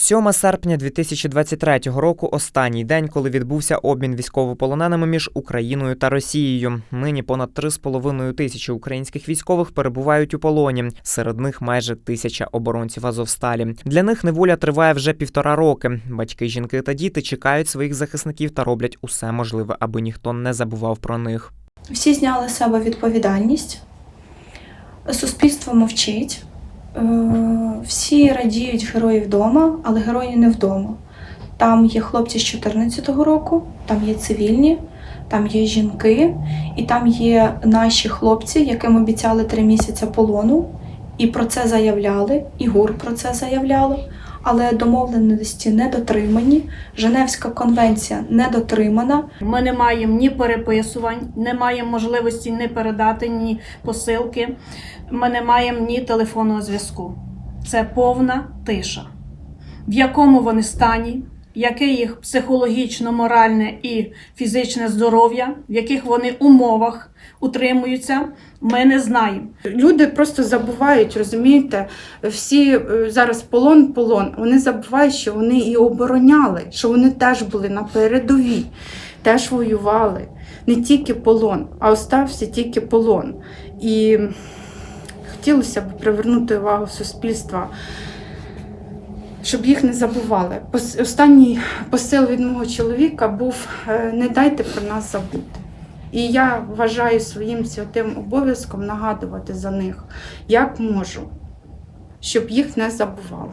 7 серпня 2023 року останній день, коли відбувся обмін військовополоненими між Україною та Росією. Нині понад 3,5 тисячі українських військових перебувають у полоні. Серед них майже тисяча оборонців Азовсталі. Для них неволя триває вже півтора роки. Батьки, жінки та діти чекають своїх захисників та роблять усе можливе, аби ніхто не забував про них. Всі зняли себе відповідальність, суспільство мовчить, всі радіють герої вдома, але герої не вдома. Там є хлопці з 14-го року, там є цивільні, там є жінки, і там є наші хлопці, яким обіцяли три місяці полону, і про це заявляли, і ГУР про це заявляли. Але домовленості не дотримані, Женевська конвенція не дотримана. Ми не маємо ні переписувань, не маємо можливості ні передати, ні посилки. Ми не маємо ні телефонного зв'язку. Це повна тиша. В якому вони стані, яке їх психологічно, моральне і фізичне здоров'я, в яких вони умовах утримуються, ми не знаємо. Люди просто забувають, розумієте, всі е, зараз полон, полон. Вони забувають, що вони і обороняли, що вони теж були на передовій, теж воювали. Не тільки полон, а остався тільки полон. І хотілося б привернути увагу суспільства, щоб їх не забували. Останній посил від мого чоловіка був е, не дайте про нас забути. І я вважаю своїм святим обов'язком нагадувати за них, як можу, щоб їх не забували.